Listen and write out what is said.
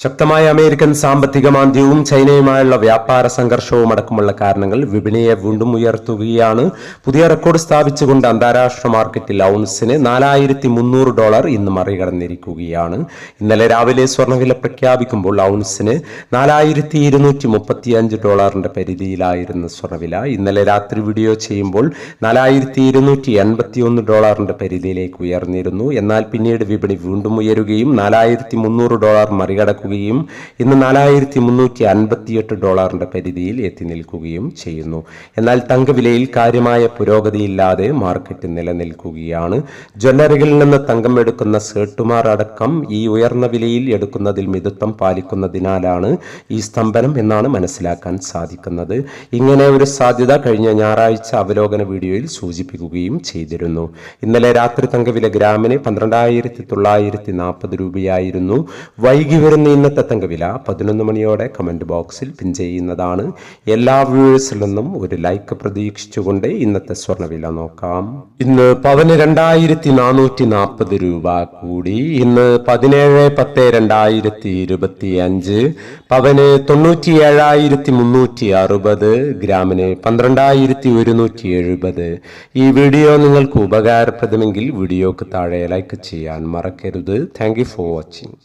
ശക്തമായ അമേരിക്കൻ സാമ്പത്തിക മാന്ദ്യവും ചൈനയുമായുള്ള വ്യാപാര സംഘർഷവും അടക്കമുള്ള കാരണങ്ങൾ വിപണിയെ വീണ്ടും ഉയർത്തുകയാണ്. പുതിയ റെക്കോർഡ് സ്ഥാപിച്ചുകൊണ്ട് അന്താരാഷ്ട്ര മാർക്കറ്റിൽ ഔൺസിന് നാലായിരത്തി മുന്നൂറ് ഡോളർ ഇന്ന് മറികടന്നിരിക്കുകയാണ്. ഇന്നലെ രാവിലെ സ്വർണവില പ്രഖ്യാപിക്കുമ്പോൾ ഔൺസിന് നാലായിരത്തി ഇരുന്നൂറ്റി മുപ്പത്തി അഞ്ച് ഡോളറിന്റെ പരിധിയിലായിരുന്നു സ്വർണവില ഇന്നലെ രാത്രി വീഡിയോ ചെയ്യുമ്പോൾ നാലായിരത്തി ഇരുന്നൂറ്റി എൺപത്തി ഒന്ന് ഡോളറിന്റെ പരിധിയിലേക്ക് ഉയർന്നിരുന്നു. എന്നാൽ പിന്നീട് വിപണി വീണ്ടും ഉയരുകയും നാലായിരത്തി മുന്നൂറ് ഡോളർ മറികടക്കുകയും ഇന്ന് നാലായിരത്തി മുന്നൂറ്റി അൻപത്തിയെട്ട് ഡോളറിന്റെ പരിധിയിൽ എത്തി നിൽക്കുകയും ചെയ്യുന്നു. എന്നാൽ തങ്കവിലയിൽ കാര്യമായ പുരോഗതിയില്ലാതെ മാർക്കറ്റ് നിലനിൽക്കുകയാണ്. ജ്വല്ലറികളിൽ നിന്ന് തങ്കം എടുക്കുന്ന സേട്ടുമാർ അടക്കം ഈ ഉയർന്ന വിലയിൽ എടുക്കുന്നതിൽ മിതത്വം പാലിക്കുന്നതിനാലാണ് ഈ സ്തംഭനം എന്നാണ് മനസ്സിലാക്കാൻ സാധിക്കുന്നത്. ഇങ്ങനെ ഒരു സാധ്യത കഴിഞ്ഞ ഞായറാഴ്ച അവലോകന വീഡിയോയിൽ സൂചിപ്പിക്കുകയും ചെയ്തിരുന്നു. ഇന്നലെ രാത്രി തങ്കവില ഗ്രാമിന് പന്ത്രണ്ടായിരത്തി തൊള്ളായിരത്തി നാൽപ്പത് രൂപയായിരുന്നു. വൈകി വരുന്ന ഇന്നത്തെ തങ്കവില പതിനൊന്ന് മണിയോടെ കമന്റ് ബോക്സിൽ പിൻ ചെയ്യുന്നതാണ്. എല്ലാ വ്യൂവേഴ്സിൽ നിന്നും ഒരു ലൈക്ക് പ്രതീക്ഷിച്ചുകൊണ്ട് ഇന്നത്തെ സ്വർണവില നോക്കാം. ഇന്ന് പവന് രണ്ടായിരത്തി നാനൂറ്റി നാൽപ്പത് രൂപ കൂടി. ഇന്ന് പതിനേഴ് പത്ത് രണ്ടായിരത്തി ഇരുപത്തി അഞ്ച് പവന് തൊണ്ണൂറ്റി ഏഴായിരത്തി മുന്നൂറ്റി അറുപത് ഗ്രാമിന് പന്ത്രണ്ടായിരത്തി ഒരുന്നൂറ്റി എഴുപത് ഈ വീഡിയോ നിങ്ങൾക്ക് ഉപകാരപ്രദമെങ്കിൽ വീഡിയോക്ക് താഴെ ലൈക്ക് ചെയ്യാൻ മറക്കരുത്. Thank you for watching